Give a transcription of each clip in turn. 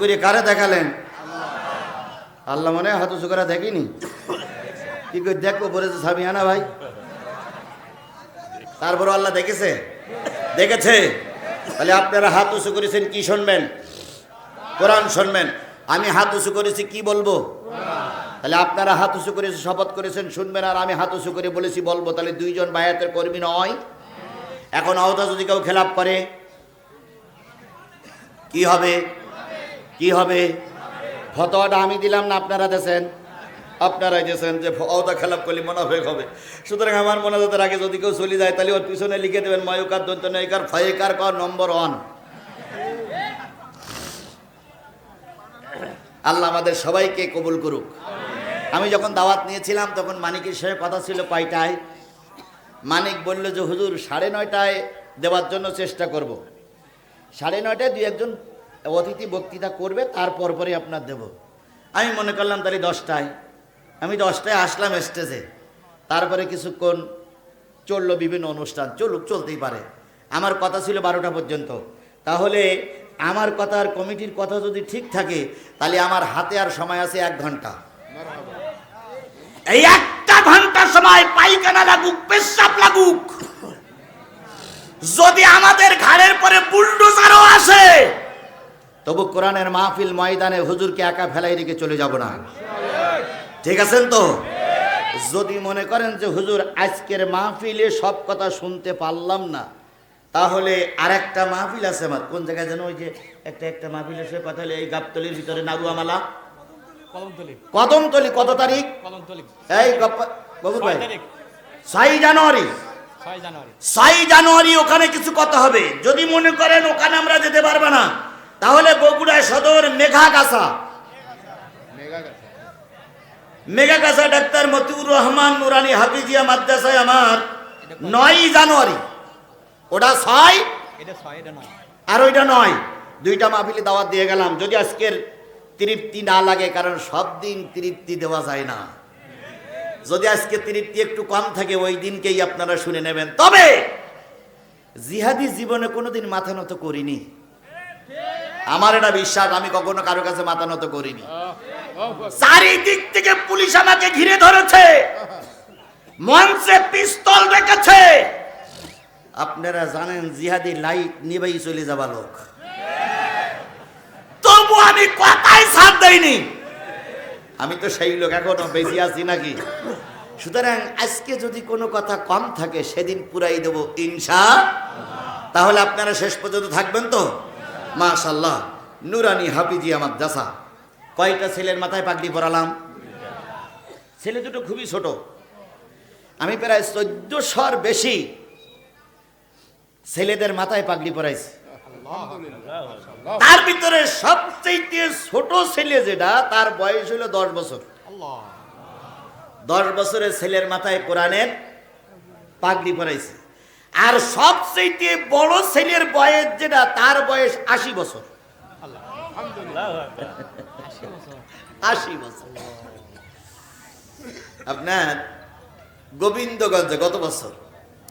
করে কারে দেখালেন? আল্লাহ মনে হাত উঁচু করে দেখিনি। কি করে দেখব বলেছে সামিয়ানা ভাই। তারপর আল্লাহ দেখেছে? দেখেছে? তাহলে আপনারা হাত উঁচু করেছেন কি শুনবেন? কোরআন শুনবেন। আমি হাত উঁচু করেছি কি বলব? তাহলে আপনারা হাত উঁচু করেছে শপথ করেছেন, শুনবেন। আর আমি হাত উঁচু করে বলেছি বলব, তাহলে দুইজন বায়াতের কর্মী নয়। এখন আওতা যদি কেউ খেলাপ করে, কি হবে? কি হবে? ফতোয়াটা আমি দিলাম না, আপনারা দেন আপনারাই দিয়েছেন যে আওতা খেলাপ করলে মোনাফেক হবে। সুতরাং আমার মনে মোনাজাতের আগে যদি কেউ চলে যায়, তাহলে ওর পিছনে লিখে দেবেন, ময়ুকার দন্ত নয়িকার ফাইকার কর নম্বর ওয়ান। আল্লাহ আমাদের সবাইকে কবুল করুক। আমি যখন দাওয়াত নিয়েছিলাম, তখন মানিকের সাথে কথা ছিল কয়টায়? মানিক বলল যে, হুজুর, সাড়ে নয়টায় দেওয়ার জন্য চেষ্টা করব। সাড়ে নয়টায় দুই একজন অতিথি বক্তৃতা করবে তারপর পরে আপনার দেব। আমি মনে করলাম তাহলে দশটায়। আমি দশটায় আসলাম স্টেজে তারপরে কিছুক্ষণ চলল বিভিন্ন অনুষ্ঠান। চলুক, চলতেই পারে। আমার কথা ছিল বারোটা পর্যন্ত। তাহলে আমার কথা আর কমিটির কথা যদি ঠিক থাকে, তাহলে আমার হাতে আর সময় আছে এক ঘণ্টা। এই একটা ঘণ্টা সময় পায়খানা লাগুক, পেশাব লাগুক। যদি আমাদের ঘাড়ের পরে বুলডোজারও আসে তবু কোরআনের মাহফিল ময়দানে হুজুরকে একা ফেলাই রেখে চলে যাব না। ঠিক আছেন তো? যদি মনে করেন যে হুজুর আজকের মাহফিলে সব কথা শুনতে পারলাম না তাহলে আর একটা মাহফিল আছে আমার। কোন জায়গায় যেন ওই যে একটা একটা মাহফিল আছে কথা হলে এই গাবতলির ভিতরে নারুয়ামালা কদমতলি। কত তারিখ? এই বাবু ভাই। ছয় জানুয়ারি। ছয় জানুয়ারি। ছয় জানুয়ারি ওখানে কিছু কথা হবে। যদি মনে করেন ওখানে আমরা যেতে পারব না তাহলে বগুড়া সদর মেঘাগাছা। মেঘাগাছা ডাক্তার মতিউর রহমান নুরানি হাফিজিয়া মাদ্রাসায় আমার নয় জানুয়ারি। ওটা ছয় এটা নয়। আর ওইটা নয়। দুইটা মাহফিলে দাওয়াত দিয়ে গেলাম। যদি আজকের তৃপ্তি না লাগে কারণ সব দিন তৃপ্তি দেওয়া যায় না। যদি আজকে তৃপ্তি একটু কম থাকে ওই দিনকেই আপনারা শুনে নেবেন। তবে জিহাদি জীবনে কোনোদিন মাথা নত করিনি। আমার এটা বিশ্বাস আমি কখনো কারও কাছে মাথা নত করিনি। চারিদিক থেকে পুলিশ আমাকে ঘিরে ধরেছে। মঞ্চে পিস্তল রেখেছে। আপনারা জানেন জিহাদি লাইট নিবেই চলে যাবা লোক। তবু আমি কথাই ছাড় দেইনি। আমি তো সেই লোক এখনও বেশি আছি নাকি? সুতরাং আজকে যদি কোনো কথা কম থাকে সেদিন পুরাই দেব ইনসা তাহলে আপনারা শেষ পর্যন্ত থাকবেন তো? মাশাল্লাহ নুরানি হাফিজি আমার দাসা কয়েকটা ছেলের মাথায় পাগড়ি পরালাম? ছেলে দুটো খুবই ছোট। আমি প্রায় চোদ্দশোর বেশি ছেলেদের মাথায় পাগড়ি পরাইছি। তার ভিতরে সবচেয়ে ছোট ছেলে যেটা তার বয়স হলো দশ বছর। দশ বছরের ছেলের মাথায় কোরআনের পাগড়ি পরাইছে। আর সবচেয়ে বড় ছেলের বয়স যেটা, তার বয়স আশি বছর। আশি বছর। আপনার গোবিন্দগঞ্জে গত বছর?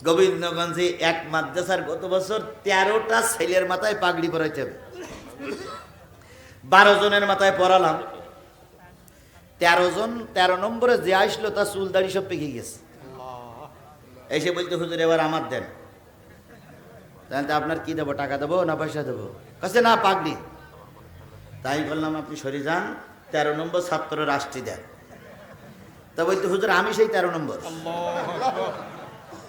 গোবিন্দগঞ্জে এক মাদ্রাসার গত বছর? তেরোটা ছেলের মাথায় পাগড়ি পরাইতে হবে। বারো জনের মাথায় পরালাম। তেরো জন, তেরো নম্বরে যে আসলো, তার চুল দাড়ি সব পেকে গেছে। এসে বলতে হুজুর এবার আমার দেন। তাহলে আপনার কি দেবো টাকা দেবো না পয়সা দেবো? কাছে না পাগড়ি তাই বললাম আপনি সরে যান তেরো নম্বর ছাত্র রাষ্ট্রী দেন। তা বলতে হুজুর আমি সেই তেরো নম্বর।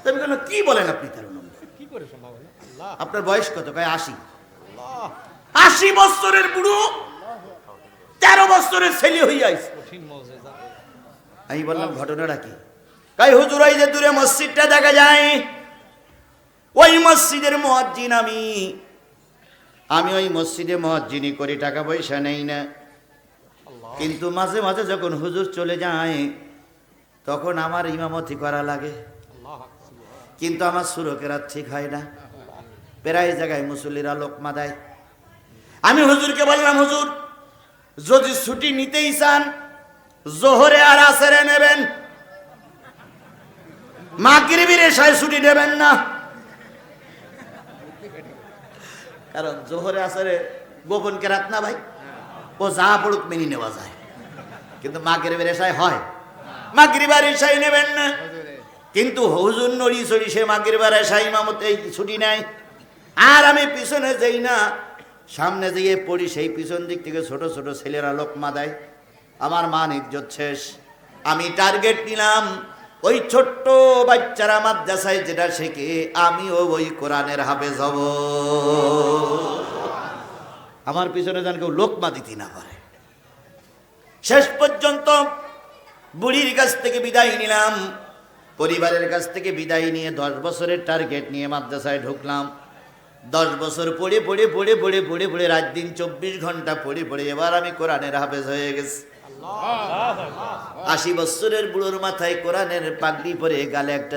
তবে কেন কি বলেন আপনি তেরো নম্বর? কি করে আপনার বয়স কত? কয় আশি। আশি বছরের বুড়ো তেরো বছরের ছেলে আইছে। আমি বললাম ঘটনাটা কি? তাই হুজুর ওই যে দূরে মসজিদটা দেখা যায়। ওই মসজিদের মহাজ্জিন আমি। আমি ওই মসজিদে মহাজ্জিনি করি টাকা পয়সা নেই না। কিন্তু মাঝে মাঝে যখন হুজুর চলে যায় তখন আমার ইমামতি করা লাগে। কিন্তু আমার সুরকেরা ঠিক হয় না। প্রায় জায়গায় মুসল্লিরা লোকমা দেয়। আমি হুজুরকে বললাম হুজুর যদি ছুটি নিতেই চান জোহরে আর আসরে নেবেন মাগরিবির এসায় ছুটি নেবেন না। কারণ জোহরে আসরে গোপন কেরাত না ভাই? ও যা পড়ুক মেনে নেওয়া যায়। কিন্তু মাগরিবের এসায় হয়। মাগরিবার এসাই নেবেন না। কিন্তু হুজুর নড়ি চড়ি সে মাগরিবার এসাই ইমামত এই ছুটি নেয়। আর আমি পিছনে যাই না। সামনে যেয়ে পড়ি সেই পিছন দিক থেকে ছোট ছোট ছেলেরা লোকমা দেয়। আমার মান ইজ্জত শেষ। আমি টার্গেট নিলাম। ওই ছোট্ট বাচ্চারা মাদ্রাসায় যেটা শেখে, আমিও ওই কোরআনের হাবে। যাব আমার পিছনে যেন কেউ লোকমা দিতে না পারে শেষ পর্যন্ত বুড়ির কাছ থেকে বিদায় নিলাম, পরিবারের কাছ থেকে বিদায় নিয়ে দশ বছরের টার্গেট নিয়ে মাদ্রাসায় ঢুকলাম। দশ বছর পড়ে পড়ে পড়ে পড়ে পড়ে পড়ে রাত দিন চব্বিশ ঘণ্টা পড়ে পড়ে এবার আমি কোরআনের হাফেজ হয়ে গেছি। আশি বছরের বুড়োর মাথায় কোরআনের পাগড়ি পরে গালে একটা